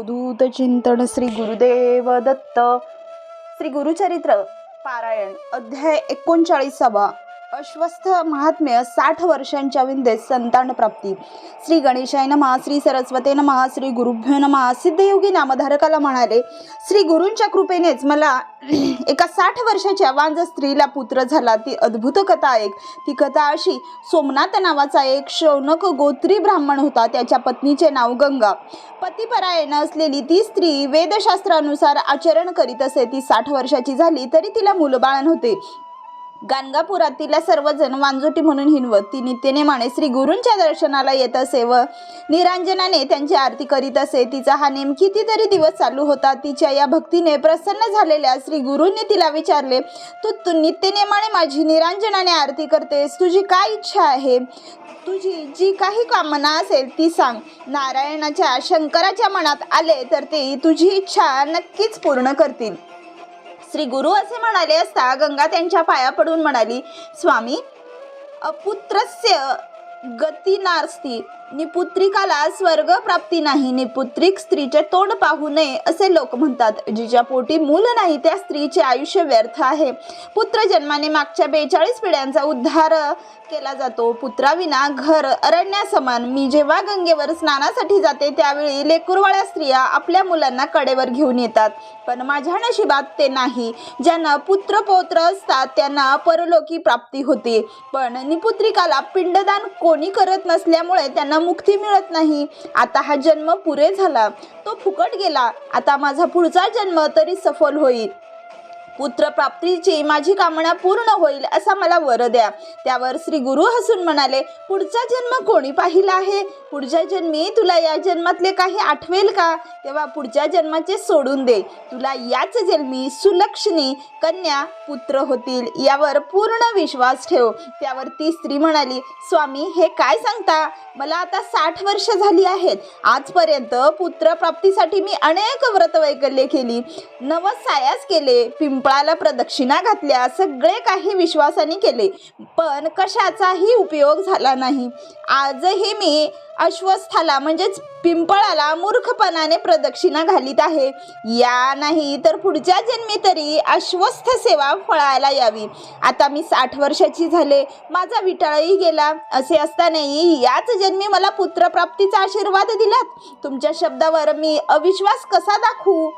अवधूत चिंतन श्री गुरुदेव दत्त. श्री गुरुचरित्र पारायण अध्याय एकोणचाळीसावा. अश्वस्थ महात्म्य साठ वर्षांच्या विंदेत संतान प्राप्ती. श्री गणेशाय नमः श्री सरस्वते नमः श्री गुरुभ्यो नमः सिद्धयोगी नामधारकाला म्हणाले श्री गुरूंच्या कृपेनेच मला एका साठ वर्षाच्या वांज स्त्रीला पुत्र झाला. ती अद्भुत कथा ऐक ती कथा अशी सोमनाथ नावाचा एक शौनक गोत्री ब्राह्मण होता. त्याच्या पत्नीचे नाव गंगा. पतिपरायण असलेली ती स्त्री वेदशास्त्रानुसार आचरण करीत असे. ती साठ वर्षाची झाली तरी तिला मुलबाळ नव्हते गाणगापुरात तिला सर्वजण वांजुटी म्हणून हिनवत. ती नित्यनेमाने श्री गुरूंच्या दर्शनाला येत असे व निरांजनाने त्यांची आरती करीत असे. तिचा हा नेम कितीतरी दिवस चालू होता. तिच्या या भक्तीने प्रसन्न झालेल्या श्री गुरूंनी तिला विचारले तू तू नित्यनेमाने माझी निरांजनाने आरती करतेस. तुझी काय इच्छा आहे? तुझी जी काही कामना असेल ती सांग. नारायणाच्या शंकराच्या मनात आले तर ते तुझी इच्छा नक्कीच पूर्ण करतील. श्री गुरु असे म्हणाले असता गंगा त्यांच्या पाया पडून म्हणाली स्वामी अपुत्रस्य गती नारस्ती. निपुत्रिकाला स्वर्ग प्राप्ती नाही. निपुत्रिक स्त्रीचे तोंड पाहू नये असे लोक म्हणतात. जिच्या पोटी मूल नाही त्या स्त्रीचे आयुष्य व्यर्थ आहे. पुत्र जन्माने मागच्या बेचाळीस पिढ्यांचा उद्धार केला जातो. पुत्राविना घर अरण्यासमान. मी जेव्हा गंगेवर स्नानासाठी जाते त्यावेळी लेकुरवाळ्या स्त्रिया आपल्या मुलांना कडेवर घेऊन येतात. पण माझ्या नशिबात ते नाही. ज्यांना पुत्र पौत्र असतात त्यांना परलोकी प्राप्ती होते. पण निपुत्रिकाला पिंडदान कोणी करत नसल्यामुळे त्यांना मुक्ती मिळत नाही. आता हा जन्म पुरे झाला. तो फुकट गेला. आता माझा पुढचा जन्म तरी सफल होईल. पुत्रप्राप्तीची माझी कामना पूर्ण होईल असा मला वर द्या. त्यावर श्री गुरु हसून म्हणाले पुढचा जन्म कोणी पाहिला आहे? पुढच्या जन्मी तुला या जन्मातले काही आठवेल का? तेव्हा पुढच्या जन्माचे सोडून दे. तुला याच जन्मी सुलक्षणी कन्या पुत्र होतील यावर पूर्ण विश्वास ठेव. त्यावर ती स्त्री म्हणाली स्वामी हे काय सांगता? मला आता साठ वर्ष झाली आहेत. आजपर्यंत पुत्रप्राप्तीसाठी मी अनेक व्रतवैकल्ये केली. नवसायास सायास केले पिंपळाला प्रदक्षिणा घातल्या सगळे काही विश्वासाने केले. पण कशाचाही उपयोग झाला नाही. आजही मी अश्वस्थाला म्हणजेच पिंपळाला मूर्खपणाने प्रदक्षिणा घालीत आहे. या नाही तर पुढच्या जन्मी तरी अश्वस्थ सेवा फळायला यावी. आता मी साठ वर्षाची झाले. माझा विटाळही गेला. असे असतानाही याच जन्मी मला पुत्रप्राप्तीचा आशीर्वाद दिलात. तुमच्या शब्दावर मी अविश्वास कसा दाखवू?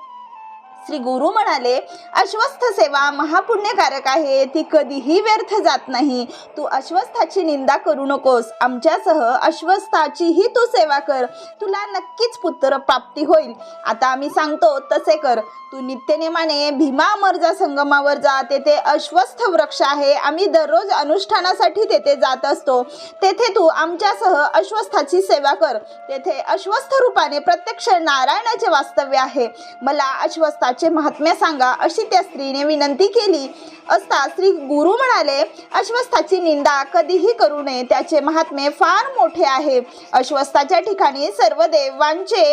श्री गुरु म्हणाले अश्वस्थ सेवा महापुण्यकारक आहे ती कधीही व्यर्थ जात नाही. तू अश्वस्थाची निंदा करू नकोस. आमच्यासह अश्वस्थाचीही तू सेवा कर. तुला नक्कीच पुत्र प्राप्ती होईल. आता आम्ही सांगतो तसे कर. तू नित्यनेमाने भीमा अमरजा संगमावर जा. तेथे अश्वस्थ वृक्ष आहे. आम्ही दररोज अनुष्ठानासाठी तेथे जात असतो. तेथे तू आमच्यासह अश्वस्थाची सेवा कर. तेथे अश्वस्थ रूपाने प्रत्यक्ष नारायणाचे वास्तव्य आहे. मला अश्वस्थाचे महात्म्य सांगा अशी त्या स्त्रीने विनंती केली. असता श्री गुरु म्हणाले अश्वस्थाची निंदा कधीही करू नये. त्याचे महात्म्य फार मोठे आहे. अश्वस्थाच्या ठिकाणी सर्व देवांचे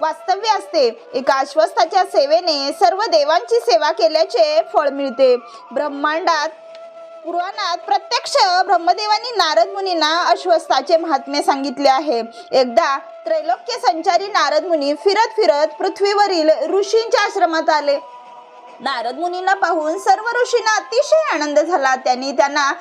वास्तव्य असते. एका अश्वस्थाच्या सेवेने सर्व देवांची सेवा केल्याचे फळ मिळते. ब्रह्मांडात पुराणात प्रत्यक्ष ब्रह्मदेवानी नारद मुनींना अश्वस्थाचे महात्म्य सांगितले आहे. एकदा त्रैलोक्य संचारी नारद मुनी फिरत फिरत पृथ्वीवरील ऋषींच्या आश्रमात आले. नारद मुनींना पाहून सर्व ऋषींना अतिशय आनंद झाला. त्यांनी त्यांना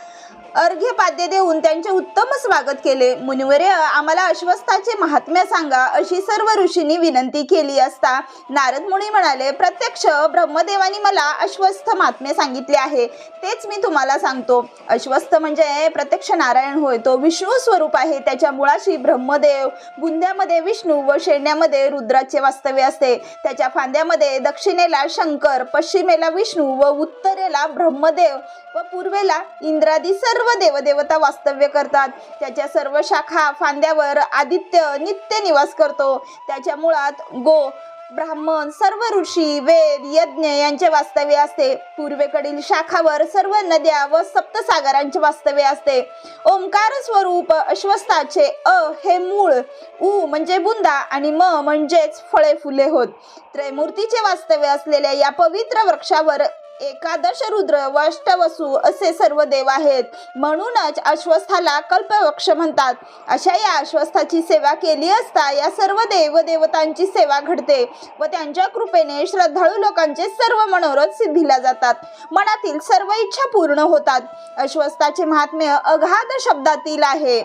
अर्घ्यपाद्य देऊन त्यांचे उत्तम स्वागत केले. मुनिवर्य आम्हाला अश्वस्थाचे महात्म्य सांगा अशी सर्व ऋषींनी विनंती केली असता नारद मुनी म्हणाले प्रत्यक्ष ब्रह्मदेवानी मला अश्वस्थ महात्म्य सांगितले आहे. तेच मी तुम्हाला सांगतो. अश्वस्थ म्हणजे प्रत्यक्ष नारायण होय. तो विष्णू स्वरूप आहे. त्याच्या मुळाशी ब्रह्मदेव बुंद्यामध्ये विष्णू व शेण्यामध्ये रुद्राचे वास्तव्य असते. त्याच्या फांद्यामध्ये दक्षिणेला शंकर पश्चिमेला विष्णू व उत्तरेला ब्रह्मदेव व पूर्वेला इंद्रादी सर्व देवदेवता वास्तव्य करतात. त्याच्या सर्व शाखा फांद्यावर आदित्य नित्य निवास करतो. त्याच्या मुळात गो ब्राह्मण सर्व ऋषी वेद यज्ञ यांचे वास्तव्य असते. पूर्वेकडील शाखावर सर्व नद्या व सप्तसागरांचे वास्तव्य असते. ओंकार स्वरूप अश्वस्थाचे अ हे मूळ उ म्हणजे बुंदा आणि म म्हणजेच फळे फुले होत. त्रैमूर्तीचे वास्तव्य असलेल्या या पवित्र वृक्षावर एकादश रुद्र व अष्टवसू असे सर्व देव आहेत. म्हणूनच अश्वस्थाला कल्पवृक्ष म्हणतात. अशा या अश्वस्थाची सेवा केली असता या सर्व देव देवतांची सेवा घडते व त्यांच्या कृपेने श्रद्धाळू लोकांचे सर्व मनोरथ सिद्धीला जातात. मनातील सर्व इच्छा पूर्ण होतात. अश्वस्थाचे महात्म्य अगाध शब्दातील आहे.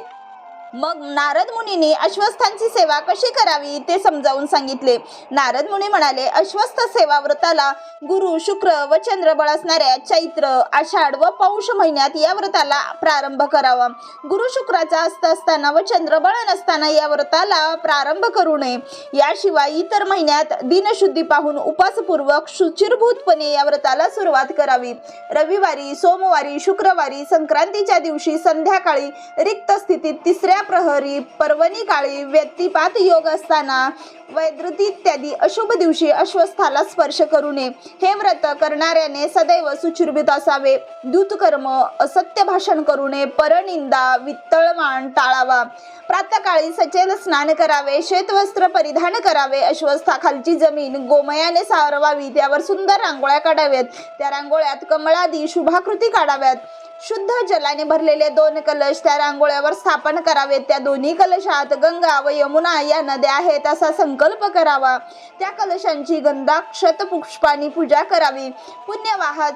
मग नारद मुनीने अश्वस्थांची सेवा कशी करावी ते समजावून सांगितले. नारद मुनी म्हणाले अश्वस्थ सेवा व्रताला गुरु शुक्र व चंद्र बळ असणाऱ्या चैत्र आषाढ व पौष महिन्यात या व्रताला प्रारंभ करावा. गुरु शुक्राचा अस्त असताना व चंद्रबळ नसताना या व्रताला प्रारंभ करू नये. याशिवाय इतर महिन्यात दिनशुद्धी पाहून उपासपूर्वक शुचिरभूतपणे या व्रताला सुरुवात करावी. रविवारी सोमवारी शुक्रवारी संक्रांतीच्या दिवशी संध्याकाळी रिक्त स्थितीत तिसऱ्या प्रहरी पर्वणी काळी व्यक्तिपात योग असताना वैद्युती इत्यादी अशुभ दिवशी अश्वस्थाला स्पर्श करू नये. हे व्रत करणाऱ्याने सदैव सुचिर्भित असावे. दूतकर्म असत्य भाषण करू नये. परनिंदा वित्तळमान टाळावा. प्रातकाळी सचेल स्नान करावे. श्वेतवस्त्र परिधान करावे. अश्वस्था खालची जमीन गोमयाने सारवावी. त्यावर सुंदर रांगोळ्या काढाव्यात. त्या रांगोळ्यात कमळादी शुभाकृती काढाव्यात. शुद्ध जलाने भरलेले दोन कलश त्या रांगोळ्यावर स्थापन करावेत. त्या दोन्ही कलशात गंगा व यमुना या नद्या आहेत असा संकल्प करावा. त्या कलशांची गंधाक्षत पुष्पानी पूजा करावी. पुण्यवाहात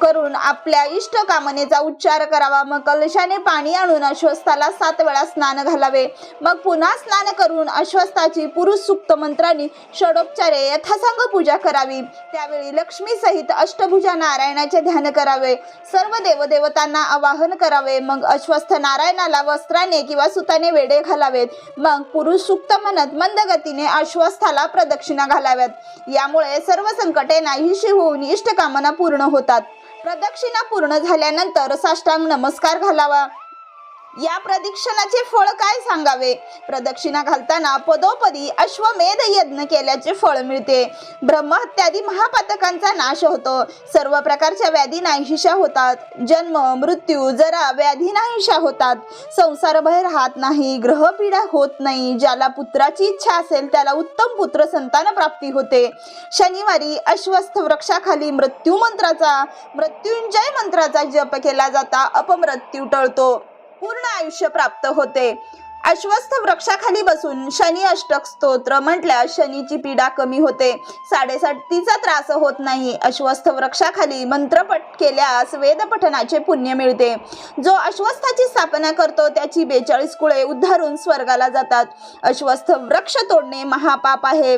करून आपल्या इष्ट कामनेचा उच्चार करावा. मग कलशाने पाणी आणून अश्वस्थाला सात वेळा स्नान घालावे. मग पुन्हा स्नान करून अश्वस्थाची पुरुष सुक्त मंत्रांनी षडोपचारे यथासांग पूजा करावी. त्यावेळी लक्ष्मी सहित अष्टभुजा नारायणाचे ध्यान करावे. सर्व देवदेवतांना आवाहन करावे. मग अश्वस्थ नारायणाला वस्त्राने किंवा सुताने वेडे घालावेत. मग पुरुष सुक्त म्हणत मंद गतीने अश्वस्थाला प्रदक्षिणा घालाव्यात. यामुळे सर्व संकटे नाहीशी होऊन इष्टकामना पूर्ण होतात. प्रदक्षिणा पूर्ण झाल्यानंतर साष्टांग नमस्कार घालावा. या प्रदक्षिणाचे फळ काय सांगावे? प्रदक्षिणा घालताना पदोपदी अश्वमेध यज्ञ केल्याचे फळ मिळते. ब्रह्महत्यादी महापातकांचा नाश होतो. सर्व प्रकारच्या व्याधी नाहीशा होतात. जन्म मृत्यू जरा व्याधी नाहीशा होतात. संसार भय राहत नाही ग्रहपीडा होत नाही. ज्याला पुत्राची इच्छा असेल त्याला उत्तम पुत्र संतान प्राप्ती होते. शनिवारी अश्वस्थ वृक्षाखाली मृत्यू मंत्राचा मृत्युंजय मंत्राचा जप केला जाता. अपमृत्यू टळतो. पूर्ण आयुष्य प्राप्त होते. अश्वस्थ वृक्षाखाली बसून शनी अष्टक स्तोत्र म्हटल्यास शनीची पीडा कमी होते. साडेसातीचा त्रास होत नाही. अश्वस्थ वृक्षाखाली मंत्रपट केल्यास वेद पठनाचे पुण्य मिळते. जो अश्वस्थाची स्थापना करतो त्याची बेचाळीस कुळे उद्धारून स्वर्गाला जातात. अश्वस्थ वृक्ष तोडणे महापाप आहे.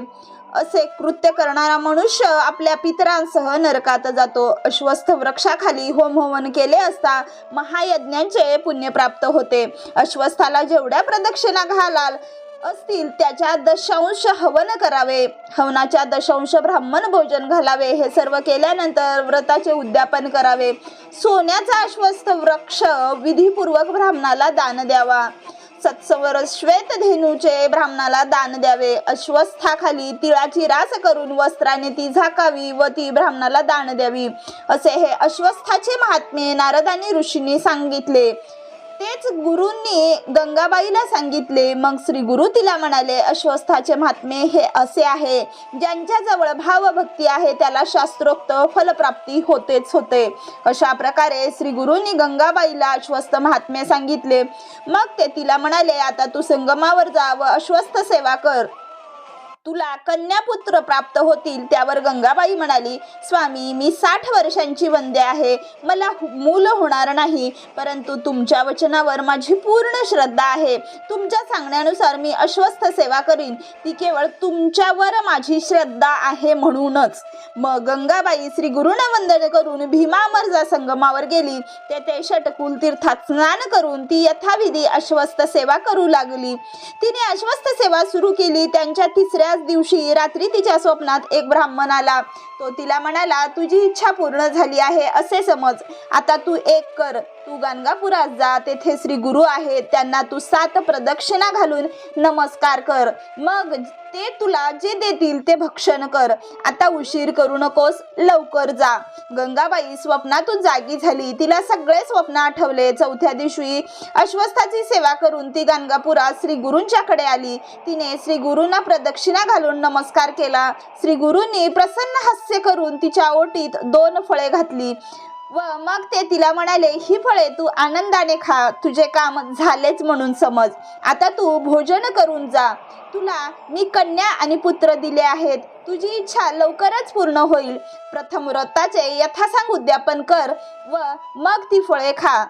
असे कृत्य करणारा मनुष्य आपल्या पितरांसह नरकात जातो. अश्वस्थ वृक्षाखाली होम हवन केले असता महायज्ञांचे पुण्य प्राप्त होते. अश्वस्थाला जेवढ्या प्रदक्षिणा घालाल असतील त्याच्या दशांश हवन करावे. हवनाच्या दशांश ब्राह्मण भोजन घालावे. हे सर्व केल्यानंतर व्रताचे उद्यापन करावे. सोन्याचा अश्वस्थ वृक्ष विधीपूर्वक ब्राह्मणाला दान द्यावा. सत्सवर श्वेत धेनूचे ब्राह्मणाला दान द्यावे. अश्वस्थाखाली तिळाची रास करून वस्त्राने ती झाकावी व ती ब्राह्मणाला दान द्यावी. असे हे अश्वस्थाचे महात्मे नारदानी ऋषींनी सांगितले. तेच गुरूंनी गंगाबाईला सांगितले. मग श्री गुरु तिला म्हणाले अश्वस्थाचे महात्मे हे असे आहे. ज्यांच्याजवळ भावभक्ती आहे त्याला शास्त्रोक्त फलप्राप्ती होतेच होते. अशा प्रकारे श्री गुरुंनी गंगाबाईला अश्वस्थ महात्मे सांगितले. मग ते तिला म्हणाले आता तू संगमावर जा व अश्वस्थ सेवा कर. तुला कन्यापुत्र प्राप्त होतील त्यावर गंगाबाई म्हणाली स्वामी मी साठ वर्षांची वंदे आहे मला मूल होणार नाही परंतु तुमच्या वचनावर माझी पूर्ण श्रद्धा आहे. तुमच्या सांगण्यानुसार मी अश्वस्थ सेवा करीन ती केवळ तुमच्यावर माझी श्रद्धा आहे म्हणूनच. मग गंगाबाई श्री गुरुना वंदन करून भीमामर्जा संगमावर गेली. तेथे षटकुल तीर्थात स्नान करून ती यथाविधी अश्वस्थ सेवा करू लागली. तिने अश्वस्थ सेवा सुरू केली त्यांच्या तिसऱ्या त्याच दिवशी रात्री तिच्या स्वप्नात एक ब्राह्मण आला. तो तिला म्हणाला तुझी इच्छा पूर्ण झाली आहे असे समज. आता तू एक कर. तू गाणगापुरात जा. तेथे श्री गुरु आहेत. त्यांना तू सात प्रदक्षिणा घालून नमस्कार कर. मग ते तुला जे देतील ते भक्षण कर. आता उशीर करू नकोस. लवकर जा. गंगाबाई स्वप्नातून जागी झाली. तिला सगळे स्वप्न आठवले. चौथ्या दिवशी अश्वस्थाची सेवा करून ती गाणगापुरात श्री गुरूंच्याकडे आली. तिने श्री गुरूंना प्रदक्षिणा घालून नमस्कार केला. श्री गुरूंनी प्रसन्न हास्य करून तिच्या ओटीत दोन फळे घातली. व मग ते तिला म्हणाले ही फळे तू आनंदाने खा तुझे काम झालेच म्हणून समज. आता तू भोजन करून जा. तुला मी कन्या आणि पुत्र दिले आहेत. तुझी इच्छा लवकरच पूर्ण होईल. प्रथम व्रताचे यथासांग उद्यापन कर व मग ती फळे खा.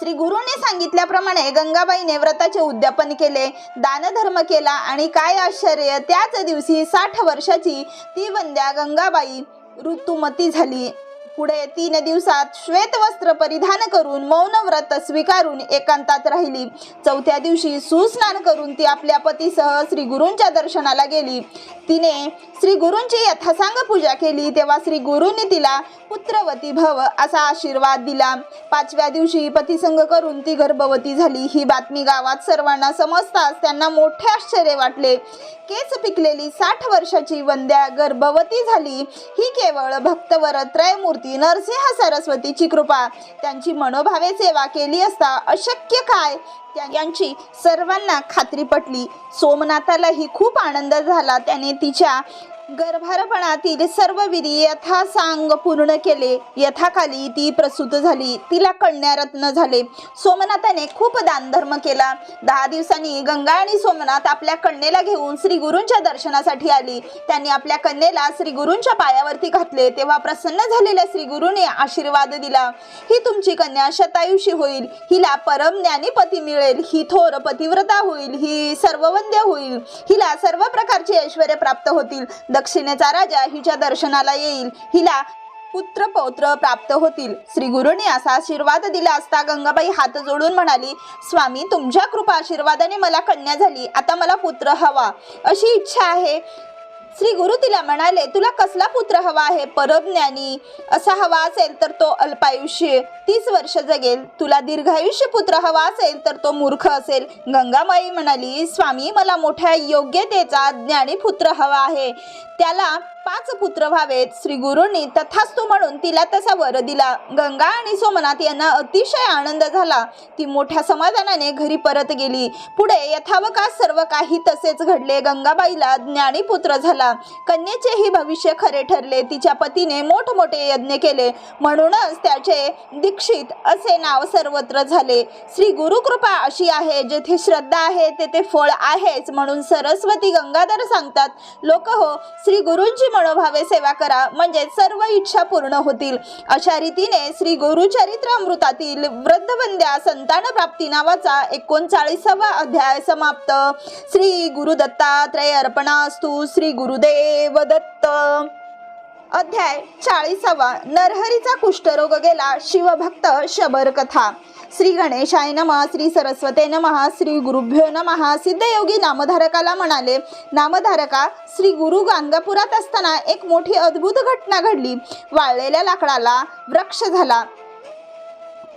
श्री गुरुने सांगितल्याप्रमाणे गंगाबाईने व्रताचे उद्यापन केले दानधर्म केला आणि काय आश्चर्य त्याच दिवशी साठ वर्षाची ती वंद्या गंगाबाई ऋतुमती झाली. पुढे तीन दिवसात श्वेत वस्त्र परिधान करून मौन व्रत स्वीकारून एकांतात राहिली. चौथ्या दिवशी सुस्नान करून ती आपल्या पतीसह श्री गुरूंच्या दर्शनाला गेली. तिने श्री गुरूंची यथासांग पूजा केली तेव्हा श्री गुरूंनी तिला पुत्रवती भव असा आशीर्वाद दिला. पाचव्या दिवशी पतिसंग करून ती गर्भवती झाली. ही बातमी गावात सर्वांना समजताच त्यांना मोठे आश्चर्य वाटले. केस पिकलेली साठ वर्षाची वंद्या गर्भवती झाली. ही केवळ भक्तवर त्रयमूर्ती नरसिंह सरस्वतीची कृपा. त्यांची मनोभावे सेवा केली असता अशक्य काय? त्या- यांची सर्वांना खात्री पटली. सोमनाथालाही खूप आनंद झाला. त्याने तिच्या गर्भारपणातील सर्व विधी यथासांग पूर्ण केले. यथाकाली ती प्रसूत झाली. तिला कन्यारत्न झाले. सोमनाथाने खूप दानधर्म केला. दहा दिवसांनी गंगा आणि सोमनाथ आपल्या कन्येला घेऊन श्री गुरूंच्या दर्शनासाठी आली. त्यांनी आपल्या कन्येला श्री गुरूंच्या पायावरती घातले. तेव्हा प्रसन्न झालेल्या श्री गुरुने आशीर्वाद दिला. ही तुमची कन्या शतायुषी होईल. हिला परम ज्ञानीपती मिळेल. ही थोर पतिव्रता होईल. ही सर्ववंद्य होईल. हिला सर्व प्रकारचे ऐश्वर प्राप्त होतील. दक्षिणेचा राजा हिच्या दर्शनाला येईल. हिला पुत्र पौत्र प्राप्त होतील. श्री गुरुने असा आशीर्वाद दिला असता गंगाबाई हात जोडून म्हणाली स्वामी तुमच्या कृपा आशीर्वादाने मला कन्या झाली. आता मला पुत्र हवा. अशी इच्छा आहे. श्री गुरु तिला म्हणाले तुला कसला पुत्र हवा आहे? परमज्ञानी असा हवा असेल तर तो अल्पायुष्य तीस वर्ष जगेल. तुला दीर्घायुष्य पुत्र हवा असेल तर तो मूर्ख असेल. गंगामाई म्हणाली स्वामी मला मोठ्या योग्यतेचा ज्ञानी पुत्र हवा आहे. त्याला पाच पुत्र व्हावेत. श्री गुरूंनी तथास्तु म्हणून तिला तसा वर दिला. गंगा आणि सोमनाथ यांना अतिशय आनंद झाला. ती मोठ्या समाधानाने घरी परत गेली. पुढे यथावकाश सर्व काही तसेच घडले. गंगाबाईला ज्ञानी पुत्र झाला. कन्येचेही भविष्य खरे ठरले. तिच्या पतीने मोठमोठे यज्ञ केले. म्हणूनच त्याचे दीक्षित असे नाव सर्वत्र झाले. श्री गुरुकृपा अशी आहे जेथे श्रद्धा आहे तेथे फळ आहेच म्हणून सरस्वती गंगाधर सांगतात लोक हो श्री गुरूंची मनोभावे सेवा करा. म्हणजे सर्व इच्छा पूर्ण होतील. अशा रीतीने श्री गुरुचरित्र अमृतातील वृद्धवंद्या संतान प्राप्ती नावाचा एकोणचाळीसावा अध्याय समाप्त. श्री गुरुदत्तात्रय अर्पणास्तु. श्री गुरुदेव दत्त अध्याय चाळीसावा. नरहरीचा कुष्ठरोग गेला. शिवभक्त शबर कथा. श्री गणेशाय नमः श्री सरस्वते नमः श्री गुरुभ्यो नमः. सिद्धयोगी नामधारकाला म्हणाले नामधारका श्री गुरु गांगापुरात असताना एक मोठी अद्भुत घटना घडली. वाळलेल्या लाकडाला वृक्ष झाला.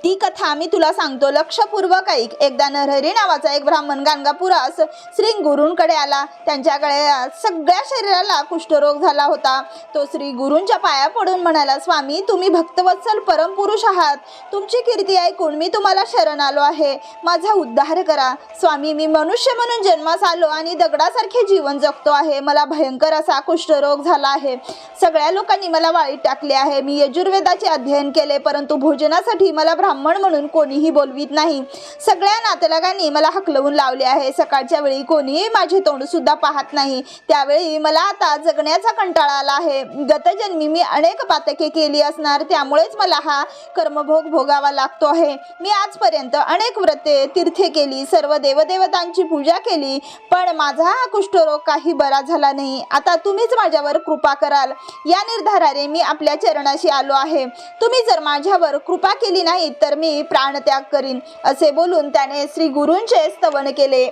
ती कथा मी तुला सांगतो. लक्षपूर्वक ऐक. एकदा नरहरी नावाचा एक ब्राह्मण गाणगापुरास श्री गुरूंकडे आला. त्यांच्याकडे सगळ्या शरीराला कुष्ठरोग झाला होता. तो श्री गुरूंच्या पाया पडून म्हणाला स्वामी तुम्ही भक्तवत्सल परमपुरुष आहात. तुमची कीर्ती ऐकून मी तुम्हाला शरण आलो आहे. माझा उद्धार करा. स्वामी मी मनुष्य म्हणून जन्मास आलो आणि दगडासारखे जीवन जगतो आहे. मला भयंकर असा कुष्ठरोग झाला आहे. सगळ्या लोकांनी मला वाळीत टाकले आहे. मी यजुर्वेदाचे अध्ययन केले परंतु भोजनासाठी मला ब्राह्मण म्हणून कोणीही बोलवीत नाही. सगळ्या नातलगांनी मला हकलवून लावले आहे. सकाळच्या वेळी कोणीही माझे तोंड सुद्धा पाहत नाही. त्यावेळी मला आता जगण्याचा कंटाळा आला आहे. गतजन्मी मी अनेक पातके केली असणार त्यामुळेच मला हा कर्मभोग भोगावा लागतो आहे. मी आजपर्यंत अनेक व्रते तीर्थे केली सर्व देवदेवतांची पूजा केली पण माझा हा कुष्ठरोग काही बरा झाला नाही. आता तुम्हीच माझ्यावर कृपा कराल. या निर्धाराने मी आपल्या चरणाशी आलो आहे. तुम्ही जर माझ्यावर कृपा केली नाहीत तर मी प्राणत्याग करीन असे बोलून त्याने श्री गुरूंचे स्तवन केले.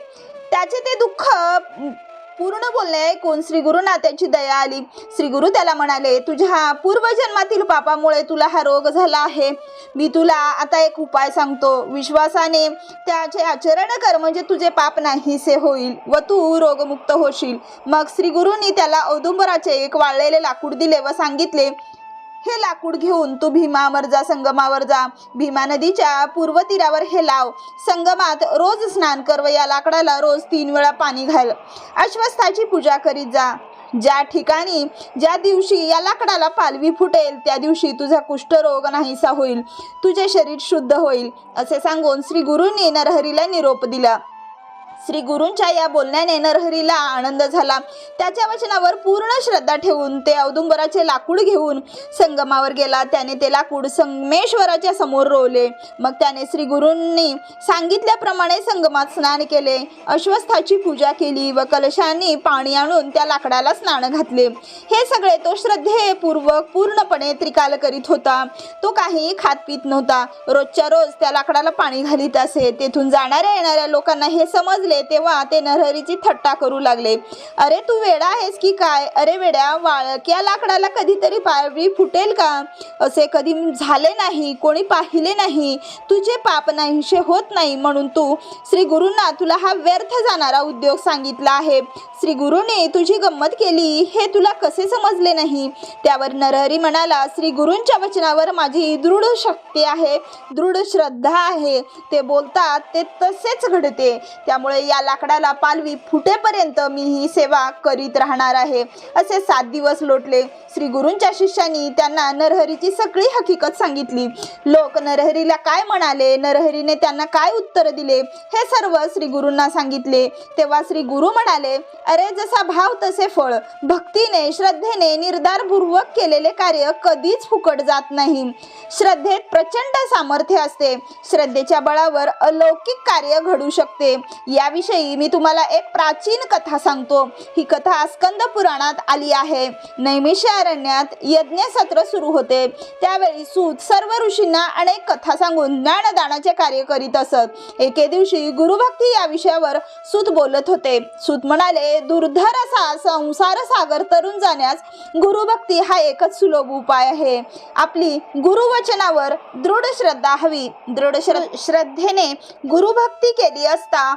त्याचे ते दुःख पूर्ण बोलणे ऐकून श्री गुरुंना त्याची दया आली. श्री गुरु त्याला म्हणाले तुझ्या पूर्वजन्मातील पापामुळे तुला हा रोग झाला आहे. मी तुला आता एक उपाय सांगतो. विश्वासाने त्याचे आचरण कर म्हणजे तुझे पाप नाहीसे होईल व तू रोगमुक्त होशील. मग श्री गुरुंनी त्याला औदुंबराचे एक वाळलेले लाकूड दिले व सांगितले हे लाकूड घेऊन तू भीमावर जा संगमावर जा. भीमा नदीच्या पूर्व तीरावर हे लाव. संगमात रोज स्नान कर व या लाकडाला रोज तीन वेळा पाणी घाल. अश्वस्थाची पूजा करीत जा. ज्या ठिकाणी ज्या दिवशी या लाकडाला पालवी फुटेल त्या दिवशी तुझा कुष्ठरोग नाहीसा होईल. तुझे शरीर शुद्ध होईल असे सांगून श्री गुरूंनी नरहरीला निरोप दिला. श्री गुरूंच्या या बोलण्याने नरहरीला आनंद झाला. त्याच्या वचनावर पूर्ण श्रद्धा ठेवून ते औदुंबराचे लाकूड घेऊन संगमावर गेला. त्याने ते लाकूड संगमेश्वराच्या समोर रोवले. मग त्याने श्री गुरूंनी सांगितल्याप्रमाणे संगमात स्नान केले. अश्वस्थाची पूजा केली व कलशांनी पाणी आणून त्या लाकडाला स्नान घातले. हे सगळे तो श्रद्धेपूर्वक पूर्णपणे त्रिकाल करीत होता. तो काही खात पित नव्हता. रोजच्या रोज त्या लाकडाला पाणी घालीत असे. तेथून जाणाऱ्या येणाऱ्या लोकांना हे समज समजले तेव्हा ते नरहरीची थट्टा करू लागले. अरे तू वेडा आहेस की काय? अरे वेड्या वाळक्या लाकडाला कधीतरी पारवी फुटेल का? असे कधी झाले नाही कोणी पाहिले नाही. तुझे पाप नाहीशे होत नाही म्हणून तू श्री गुरूंना तुला हा व्यर्थ जाणारा उद्योग सांगितला आहे. श्री गुरुने तुझी गंमत केली हे तुला कसे समजले नाही? त्यावर नरहरी म्हणाला श्री गुरूंच्या वचनावर माझी दृढ शक्ती आहे दृढ श्रद्धा आहे. ते बोलतात ते तसेच घडते. त्यामुळे या लाकडाला पालवी फुटेपर्यंत मी ही सेवा करीत राहणार आहे. असे सात दिवस लोटले. श्री गुरूंच्या शिष्यांनी त्यांना नरहरीची सगळी हकीकत सांगितली. लोक नरहरीला काय म्हणाले? नरहरीने त्यांना काय उत्तर दिले? हे सर्व श्री गुरूंना सांगितले. तेव्हा श्री गुरु म्हणाले अरे जसा भाव तसे फळ. भक्तीने श्रद्धेने निर्धारपूर्वक केलेले कार्य कधीच फुकट जात नाही. श्रद्धेत प्रचंड सामर्थ्य असते. श्रद्धेच्या बळावर अलौकिक कार्य घडू शकते. या याविषयी मी तुम्हाला एक प्राचीन कथा सांगतो. ही कथा स्कंद पुराणात आली आहे. नैमिषारण्यात यज्ञ सत्र सुरू होते. त्यावेळी सूत सर्व ऋषींना अनेक कथा सांगून ज्ञानदानाचे कार्य करीत असत. एके दिवशी गुरुभक्ती या विषयावर सूत बोलत होते. सूत म्हणाले दुर्धर असा संसार सागर तरुण जाण्यास गुरुभक्ती हा एकच सुलभ उपाय आहे. आपली गुरुवचनावर दृढ श्रद्धा हवी. दृढ श्रद्धेने गुरुभक्ती केली असता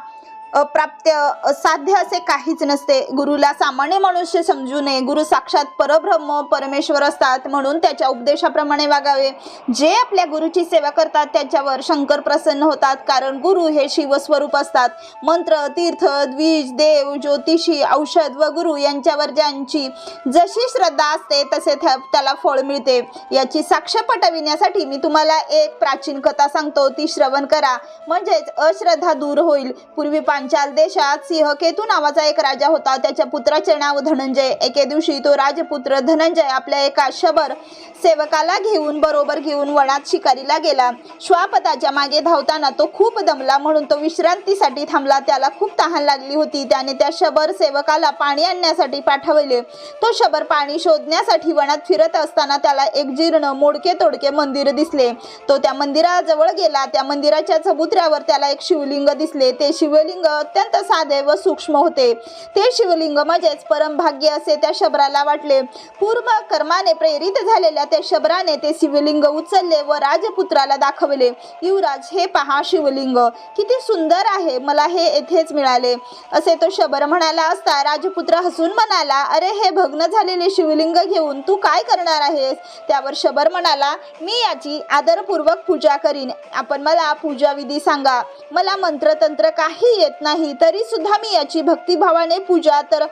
अप्राप्य असाध्य असे काहीच नसते. गुरुला सामान्य मनुष्य समजू नये. गुरु साक्षात परब्रह्म परमेश्वर असतात म्हणून त्याच्या उपदेशाप्रमाणे वागावे. जे आपल्या गुरुची सेवा करतात त्याच्यावर शंकर प्रसन्न होतात कारण गुरु हे शिवस्वरूप असतात. मंत्र तीर्थ द्विज देव ज्योतिषी औषध व गुरु यांच्यावर ज्यांची जशी श्रद्धा असते तसे त्या- त्याला फळ मिळते. याची साक्ष पटविण्यासाठी मी तुम्हाला एक प्राचीन कथा सांगतो. ती श्रवण करा. म्हणजेच अश्रद्धा दूर होईल. पूर्वी पांचाल देशात सिंहकेतू नावाचा एक राजा होता. त्याच्या पुत्राचे नाव धनंजय. एके दिवशी तो राजपुत्र धनंजय आपल्या एका शबर सेवकाला घेऊन बरोबर घेऊन वनात शिकारीला गेला. श्वापताच्या मागे धावताना तो खूप दमला. म्हणून तो विश्रांतीसाठी थांबला. त्याला खूप तहान लागली होती. त्याने त्या शबर सेवकाला पाणी आणण्यासाठी पाठवले. तो शबर पाणी शोधण्यासाठी वनात फिरत असताना त्याला एक जीर्ण मोडके तोडके मंदिर दिसले. तो त्या मंदिराजवळ गेला. त्या मंदिराच्या चबुत्र्यावर त्याला एक शिवलिंग दिसले. ते शिवलिंग अत्यंत साधे व सूक्ष्म होते. ते शिवलिंग म्हणजेच परमभाग्य असे त्या शबराला वाटले. पूर्व कर्माने प्रेरित झालेल्या त्या शबराने ते शिवलिंग उचलले व राजपुत्राला दाखवले. युवराज हे पहा शिवलिंग किती सुंदर आहे मला हे येथेच मिळाले. असे तो शबर म्हणाला असता राजपुत्र हसून म्हणाला अरे हे भग्न झालेले शिवलिंग घेऊन तू काय करणार आहेस? त्यावर शबर म्हणाला मी याची आदरपूर्वक पूजा करीन. आपण मला पूजा विधी सांगा. मला मंत्रतंत्र काही येत नाही तरी सुद्धा मी याची भक्तिभावाने पूजा तर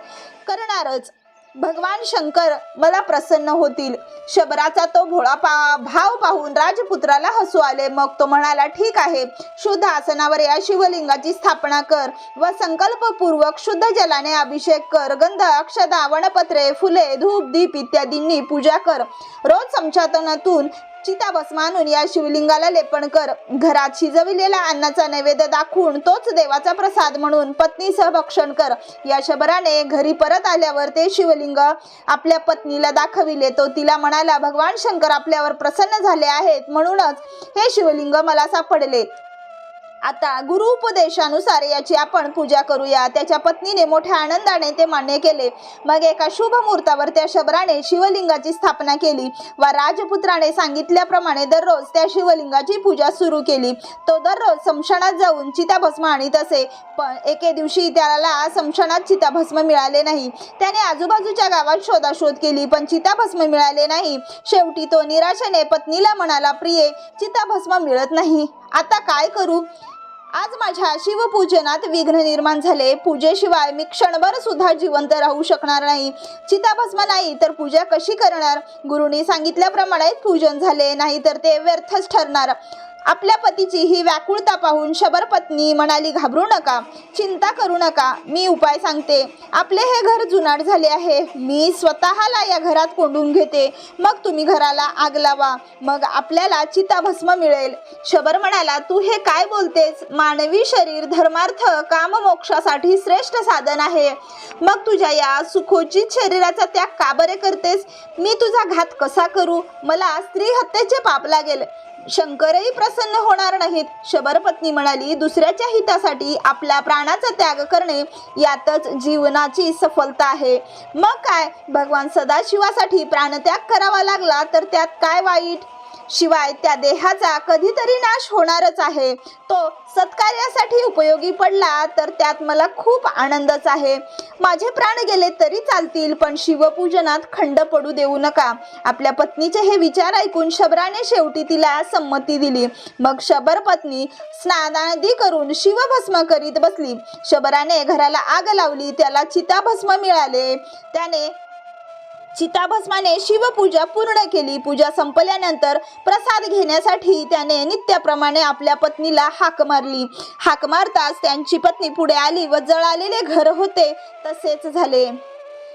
करणारच. भगवान शंकर मला प्रसन्न होतील. शबराचा तो भोळा पा भाव पाहून राजपुत्राला हसू आले. मग तो म्हणाला ठीक आहे. शुद्ध आसनावर या शिवलिंगाची स्थापना कर व संकल्पपूर्वक शुद्ध जलाने अभिषेक कर. गंध अक्षदा वनपत्रे फुले धूप दीप इत्यादींनी पूजा कर. रोज चमच्यातून चिताभस्म मानून या शिवलिंगाला लेपण कर. घरात शिजविलेला अन्नाचा नैवेद्य दाखवून तोच देवाचा प्रसाद म्हणून पत्नीसह भक्षण कर. या शबराने घरी परत आल्यावर ते शिवलिंग आपल्या पत्नीला दाखविले. तो तिला म्हणाला भगवान शंकर आपल्यावर प्रसन्न झाले आहेत. म्हणूनच हे शिवलिंग मला सापडले. आता गुरु उपदेशानुसार याची आपण पूजा करूया. त्याच्या पत्नीने मोठ्या आनंदाने ते मान्य केले. मग एका शुभ मुहूर्तावर त्या शबराने शिवलिंगाची स्थापना केली व राजपुत्राने सांगितल्याप्रमाणे दररोज त्या शिवलिंगाची पूजा सुरू केली. तो दररोज समशानात जाऊन चिताभस्म आणीत असे. पण एके दिवशी त्याला समशानात चिताभस्म मिळाले नाही. त्याने आजूबाजूच्या गावात शोधाशोध केली पण चिताभस्म मिळाले नाही. शेवटी तो निराशेने पत्नीला म्हणाला प्रिये चिताभस्म मिळत नाही. आता काय करू? आज माझ्या शिवपूजनात विघ्न निर्माण झाले. पूजेशिवाय मी क्षणभर सुद्धा जिवंत राहू शकणार नाही. चिताभस्म नाही तर पूजा कशी करणार? गुरुनी सांगितल्याप्रमाणे पूजन झाले नाही तर ते व्यर्थच ठरणार. आपल्या पतीची ही व्याकुळता पाहून शबर पत्नी म्हणाली घाबरू नका चिंता करू नका. मी उपाय सांगते. आपले हे घर जुनाट झाले आहे. मी स्वतःला या घरात कोंडून घेते. मग तुम्ही घराला आग लावा. मग आपल्याला चिताभस्म मिळेल. शबर म्हणाला तू हे काय बोलतेस? मानवी शरीर धर्मार्थ काम मोक्षासाठी श्रेष्ठ साधन आहे. मग तुझ्या या सुखोचित शरीराचा त्याग का बरे करतेस? मी तुझा घात कसा करू? मला स्त्री हत्येचे पाप लागेल. शंकरही प्रसन्न होणार नाहीत. शबर पत्नी म्हणाली दुसऱ्याच्या हितासाठी आपल्या प्राणाचा त्याग करणे यातच जीवनाची सफलता आहे. मग काय? भगवान सदाशिवासाठी प्राणत्याग करावा लागला तर त्यात काय वाईट? शिवाय त्या देहाचा कधीतरी नाश होणारच आहे. तो सत्कार्यासाठी उपयोगी पडला तर त्यात मला खूप आनंदच आहे. माझे प्राण गेले तरी चालतील पण शिवपूजनात खंड पडू देऊ नका. आपल्या पत्नीचे हे विचार ऐकून शबराने शेवटी तिला संमती दिली. मग शबर पत्नी स्नानादी करून शिवभस्म करीत बसली. शबराने घराला आग लावली त्याला चिताभस्म मिळाले. त्याने चिताभस्माने शिवपूजा पूर्ण केली. पूजा संपल्यानंतर प्रसाद घेण्यासाठी त्याने नित्याप्रमाणे आपल्या पत्नीला हाक मारली. हाक मारताच त्यांची पत्नी पुढे आली व जळालेले घर होते तसेच झाले.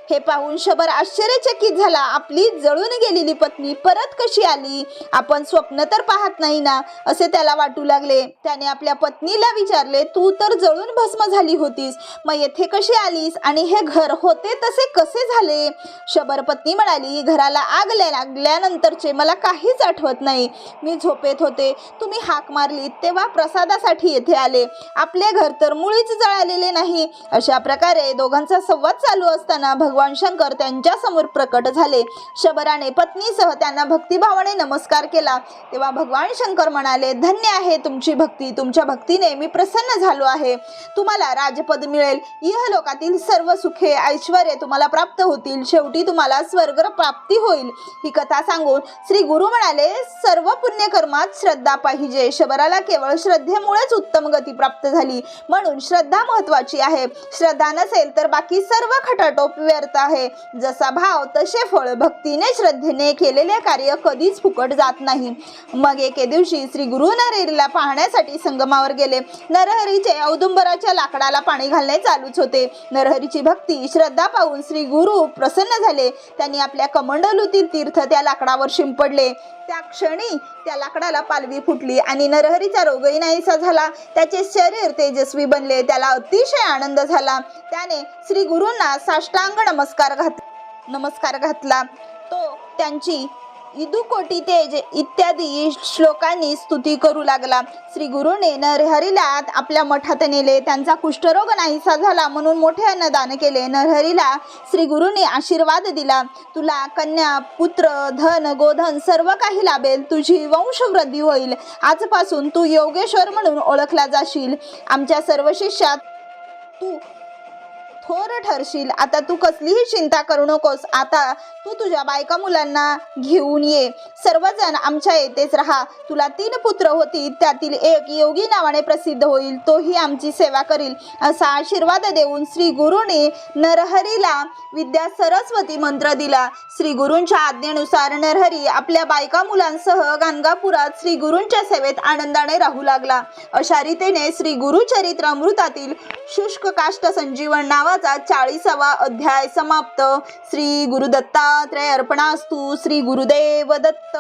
हे पाहून शबर आश्चर्यचकित झाला. आपली जळून गेलेली पत्नी परत कशी आली? आपण स्वप्न तर पाहत नाही ना? असे त्याला वाटू लागले. त्याने आपल्या पत्नीला विचारले तू तर जळून भस्म झाली होतीस. मग येथे कशी आलीस? आणि हे घर होते तसे कसे झाले? शबर पत्नी म्हणाली घराला आग लागल्यानंतरचे मला काहीच आठवत नाही. मी झोपेत होते. तुम्ही हाक मारली तेव्हा प्रसादासाठी येथे आले. आपले घर तर मुळीच जळालेले नाही. अशा प्रकारे दोघांचा संवाद चालू असताना भगवान शंकर त्यांच्यासमोर प्रकट झाले. शबराने पत्नीसह त्यांना भक्तिभावाने नमस्कार केला. तेव्हा भगवान शंकर म्हणाले धन्य आहे तुमची भक्ती. तुमच्या भक्तीने मी प्रसन्न झालो आहे. तुम्हाला राजपद मिळेल. इहलोकातील सर्व सुखे ऐश्वर तुम्हाला प्राप्त होतील. शेवटी तुम्हाला स्वर्ग प्राप्ती होईल. ही कथा सांगून श्री गुरु म्हणाले सर्व पुण्यकर्मात श्रद्धा पाहिजे. शबराला केवळ श्रद्धेमुळेच उत्तम गती प्राप्त झाली. म्हणून श्रद्धा महत्वाची आहे. श्रद्धा नसेल तर बाकी सर्व खटाटोप व्यर्थ आहे. जसा भाव तसे फळ भक्तीने श्रद्धेने केलेले कार्य कधीच फुकट जात नाही. मग एके दिवशी श्री गुरु नरहरीला पाहण्यासाठी संगमावर गेले. नरहरीचे औदुंबराच्या लाकडाला पाणी घालणे चालूच होते. नरहरीची भक्ती श्रद्धा पाहून श्री गुरु प्रसन्न झाले. त्यांनी आपल्या कमंडलूतील तीर्थ त्या लाकडावर शिंपडले. त्या क्षणी त्या लाकडाला पालवी फुटली आणि नरहरीचा रोगही नाहीसा झाला. त्याचे शरीर तेजस्वी बनले. त्याला अतिशय आनंद झाला. त्याने श्री गुरूंना साष्टांग नमस्कार घात नमस्कार घातला. तो त्यांची इदुकोटी तेज इत्यादी श्लोकांनी स्तुती करू लागला. श्री गुरुने नरहरीला आपल्या मठात नेले. त्यांचा कुष्ठरोग नाहीसा झाला म्हणून मोठे अन्नदान केले. नरहरीला श्री गुरुने आशीर्वाद दिला. तुला कन्या पुत्र धन गोधन सर्व काही लाभेल. तुझी वंशवृद्धी होईल. आजपासून तू योगेश्वर म्हणून ओळखला जाशील. आमच्या सर्व शिष्यात तू थोर ठरशील. आता तू कसलीही चिंता करू नकोस. आता तू तुझ्या बायका मुलांना घेऊन ये. सर्वजण आमच्या येथेच राहा. तुला तीन पुत्र होती त्यातील एक योगी नावाने प्रसिद्ध होईल. तोही आमची सेवा करील. असा आशीर्वाद देऊन श्री गुरुने नरहरीला विद्या सरस्वती मंत्र दिला. श्री गुरूंच्या आज्ञेनुसार नरहरी आपल्या बायका मुलांसह गाणगापुरात श्री गुरूंच्या सेवेत आनंदाने राहू लागला. अशा रीतीने श्री गुरुचरित्र अमृतातील शुष्क काष्ट संजीवन नावाचा चाळीसावा अध्याय समाप्त. श्री गुरुदत्तात्रय अर्पणास्तु श्री गुरुदेव दत्त.